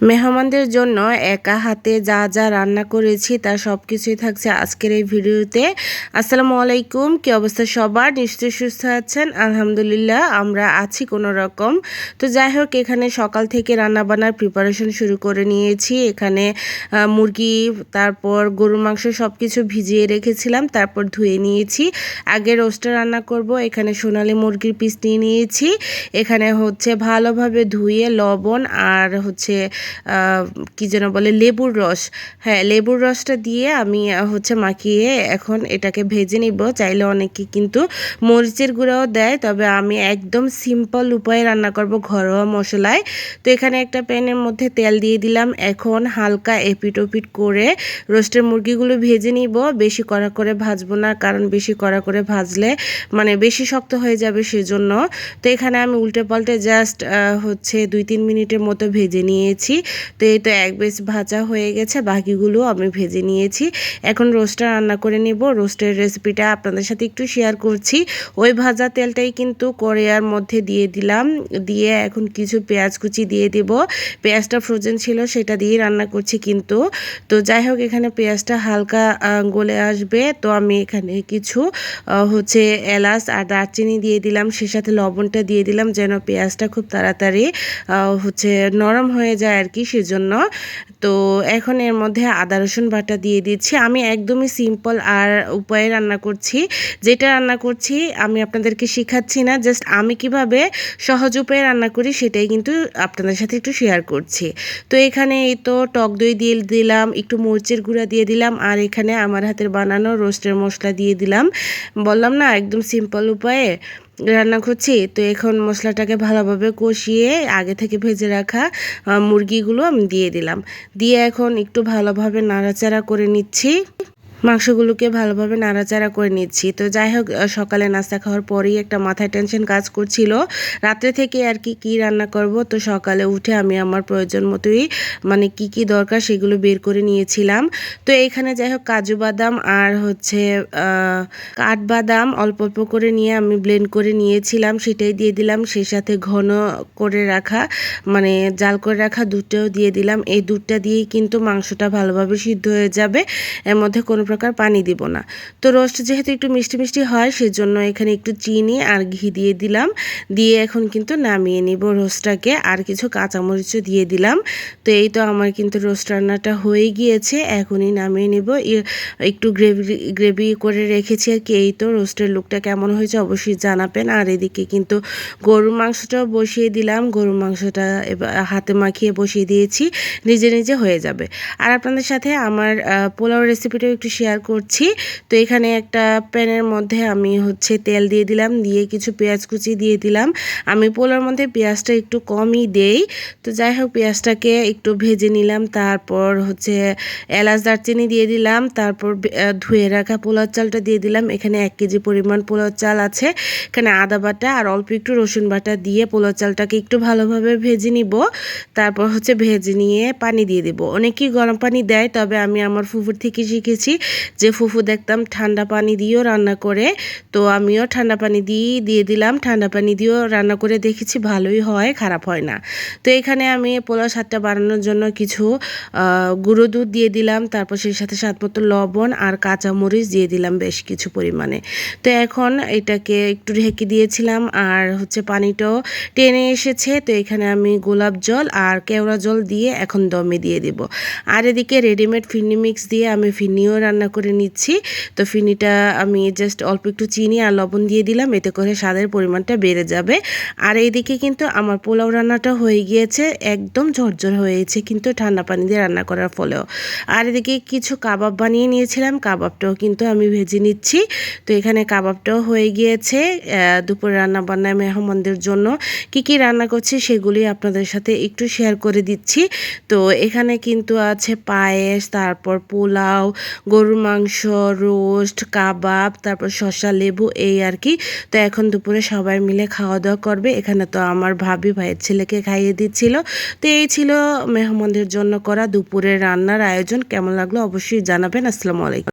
মেহমানদের জন্য একা হাতে যা যা রান্না করেছি, তার সব কিছুই থাকছে আজকের এই ভিডিওতে। আসসালামু আলাইকুম, কি অবস্থা সবার? নিশ্চয়ই সুস্থ আছেন? আলহামদুলিল্লাহ, আমরা আছি কোনো রকম। তো যাই হোক, এখানে সকাল থেকে রান্না বান্নার প্রিপারেশন শুরু করে নিয়েছি। এখানে মুরগি, তারপর গরুর মাংস সব কিছু ভিজিয়ে রেখেছিলাম, তারপর ধুয়ে নিয়েছি। আগে রোস্টে রান্না করব, এখানে সোনালি মুরগির পিস নিয়ে নিয়েছি। এখানে হচ্ছে ভালোভাবে ধুয়ে লবণ আর হচ্ছে কি যেন বলে, লেবুর রস। হ্যাঁ লেবুর রসটা দিয়ে আমি হচ্ছে মাখিয়ে এখন এটাকে ভেজে নিব। চাইলে অনেকে কিন্তু মরিচের গুঁড়াও দেয়, তবে আমি একদম সিম্পল উপায়ে রান্না করব ঘরোয়া মশলায়। তো এখানে একটা প্যানের মধ্যে তেল দিয়ে দিলাম। এখন হালকা এপিট ওপিট করে রোস্টের মুরগিগুলো ভেজে নিব। বেশি কড়া করে ভাজবো না, কারণ বেশি কড়া করে ভাজলে মানে বেশি শক্ত হয়ে যাবে সেজন্য। তো এখানে আমি উল্টে পাল্টে জাস্ট হচ্ছে দুই তিন মিনিটের মতো ভেজে নিয়েছি। তো এই তো এক বেশ ভাজা হয়ে গেছে, বাকিগুলো আমি ভেজে নিয়েছি। এখন রোস্টটা রান্না করে নেব। রোস্টের রেসিপিটা আপনাদের সাথে একটু শেয়ার করছি। ওই ভাজা তেলটাই কিন্তু কড়াইয়ার মধ্যে দিয়ে দিলাম। দিয়ে এখন কিছু পেঁয়াজ কুচি দিয়ে দিব। পেঁয়াজটা ফ্রোজেন ছিল, সেটা দিয়ে রান্না করছি কিন্তু। তো যাই হোক, এখানে পেঁয়াজটা হালকা গলে আসবে। তো আমি এখানে কিছু হচ্ছে এলাচ আর দারচিনি দিয়ে দিলাম। সে সাথে লবণটা দিয়ে দিলাম যেন পেঁয়াজটা খুব তাড়াতাড়ি হচ্ছে নরম হয়ে যায় কি সেজন্য। তো এখন এর মধ্যে আদা, রসুন বাটা দিয়ে দিচ্ছি। আমি একদমই সিম্পল আর উপায়ে রান্না করছি। যেটা রান্না করছি আমি আপনাদেরকে শেখাচ্ছি না জাস্ট আমি কীভাবে সহজ উপায়ে রান্না করি সেটাই কিন্তু আপনাদের সাথে একটু শেয়ার করছি। তো এখানে এই তো টক দই দিয়ে দিলাম, একটু মরিচের গুঁড়া দিয়ে দিলাম, আর এখানে আমার হাতের বানানো রোস্টের মশলা দিয়ে দিলাম। বললাম না একদম সিম্পল উপায়ে? রান্না করছি। তো এখন মশলাটাকে ভালোভাবে কষিয়ে আগে থেকে ভেজে রাখা মুরগিগুলো আমি দিয়ে দিলাম। দিয়ে এখন একটু ভালোভাবে নাড়াচাড়া করে নিচ্ছি। মাংসগুলোকে ভালোভাবে নাড়াচাড়া করে নিচ্ছি। তো যাই হোক সকালে নাস্তা খাওয়ার পরেই একটা মাথায় টেনশন কাজ করছিল। রাত্রে থেকে আর কি কি রান্না করব? তো সকালে উঠে আমি আমার প্রয়োজন মতোই মানে কি কি দরকার সেগুলো বের করে নিয়েছিলাম। তো এখানে যাই হোক, কাজু বাদাম আর হচ্ছে কাঠবাদাম অল্প অল্প করে নিয়ে আমি ব্লেন্ড করে নিয়েছিলাম। সেটাই দিয়ে দিলাম। সেই সাথে ঘন করে রাখা মানে জাল করে রাখা দুধটাও দিয়ে দিলাম। এই দুধটা দিয়েই কিন্তু মাংসটা ভালোভাবে সিদ্ধ হয়ে যাবে। এর মধ্যে কোনো প্রকার পানি দিব না। তো রোস্ট যেহেতু একটু মিষ্টি মিষ্টি হয়, সেজন্য এখানে একটু চিনি আর ঘি দিয়ে দিলাম। দিয়ে এখন কিন্তু নামিয়ে নিব রোস্টটাকে। আর কিছু কাঁচামরিচও দিয়ে দিলাম। তো এই তো আমার কিন্তু রোস্ট রান্নাটা হয়ে গিয়েছে। এখনই নামিয়ে নিব। একটু গ্রেভি গ্রেভি করে রেখেছি আর কি। এই তো রোস্টের লুকটা কেমন হয়েছে অবশ্যই জানাবেন। আর এদিকে কিন্তু গরুর মাংসটাও বসিয়ে দিলাম। গরুর মাংসটা হাতে মাখিয়ে বসিয়ে দিয়েছি। নিজে নিজে হয়ে যাবে। আর আপনাদের সাথে আমার পোলাও রেসিপিটাও একটু শেয়ার করছি। তো এখানে একটা প্যানের মধ্যে আমি হচ্ছে তেল দিয়ে দিলাম, দিয়ে কিছু পেঁয়াজ কুচি দিয়ে দিলাম। আমি পোলার মধ্যে পেঁয়াজটা একটু কমই দেই। তো যাই হোক, পেঁয়াজটাকে একটু ভেজে নিলাম, তারপর হচ্ছে এলাচ দারচিনি দিয়ে দিলাম, তারপর ধুয়ে রাখা পোলার চালটা দিয়ে দিলাম। এখানে এক কেজি পরিমাণ পোলার চাল আছে। এখানে আদা বাটা আর অল্প একটু রসুন বাটা দিয়ে পোলার চালটাকে একটু ভালোভাবে ভেজে নিব। তারপর হচ্ছে ভেজে নিয়ে পানি দিয়ে দেবো। অনেকেই গরম পানি দেয়, তবে আমি আমার ফুফুর থেকে শিখেছি যে ফুফু দেখতাম ঠান্ডা পানি দিয়েও রান্না করে, তো আমিও ঠান্ডা পানি দিয়েই দিয়ে দিলাম। ঠান্ডা পানি দিয়েও রান্না করে দেখেছি ভালোই হয়, খারাপ হয় না। তো এখানে আমি পোলাও স্বাদটা বাড়ানোর জন্য কিছু গুঁড়ো দুধ দিয়ে দিলাম, তারপর সেই সাথে স্বাদ মতো লবণ আর কাঁচামরিচ দিয়ে দিলাম বেশ কিছু পরিমাণে। তো এখন এটাকে একটু ঢেকে দিয়েছিলাম আর হচ্ছে পানিটাও টেনে এসেছে। তো এখানে আমি গোলাপ জল আর কেওড়া জল দিয়ে এখন দমে দিয়ে দেব। আর এদিকে রেডিমেড ফিন্নি মিক্স দিয়ে আমি ফিন্নিও রান্না করে নিচ্ছি। তো ফিনিটা আমি জাস্ট অল্প একটু চিনি আর লবণ দিয়ে দিলাম, এতে করে স্বাদের পরিমাণটা বেড়ে যাবে। আর এইদিকে কিন্তু আমার পোলাও রান্নাটা হয়ে গিয়েছে, একদম ঝরঝর হয়েছে কিন্তু ঠান্ডা পানি দিয়ে রান্না করার ফলেও। আর এদিকে কিছু কাবাব বানিয়ে নিয়েছিলাম, কাবাবটাও কিন্তু আমি ভেজে নিচ্ছি। তো এখানে কাবাবটাও হয়ে গিয়েছে দুপুরে রান্না বান্নায় মেহমানদের জন্য কি কি রান্না করছি সেগুলি আপনাদের সাথে একটু শেয়ার করে দিচ্ছি। তো এখানে কিন্তু আছে পায়েস, তারপর পোলাও গরুর মাংস, রোস্ট, কাবাব, তারপর শসা, লেবু, এই আর কি। তো এখন দুপুরে সবাই মিলে খাওয়া দাওয়া করবে। এখানে তো আমার ভাবি ভাইয়ের ছেলেকে খাইয়ে দিচ্ছিল। তো এই ছিল মেহমানদের জন্য করা দুপুরের রান্নার আয়োজন। কেমন লাগল অবশ্যই জানাবেন। আসসালামু আলাইকুম।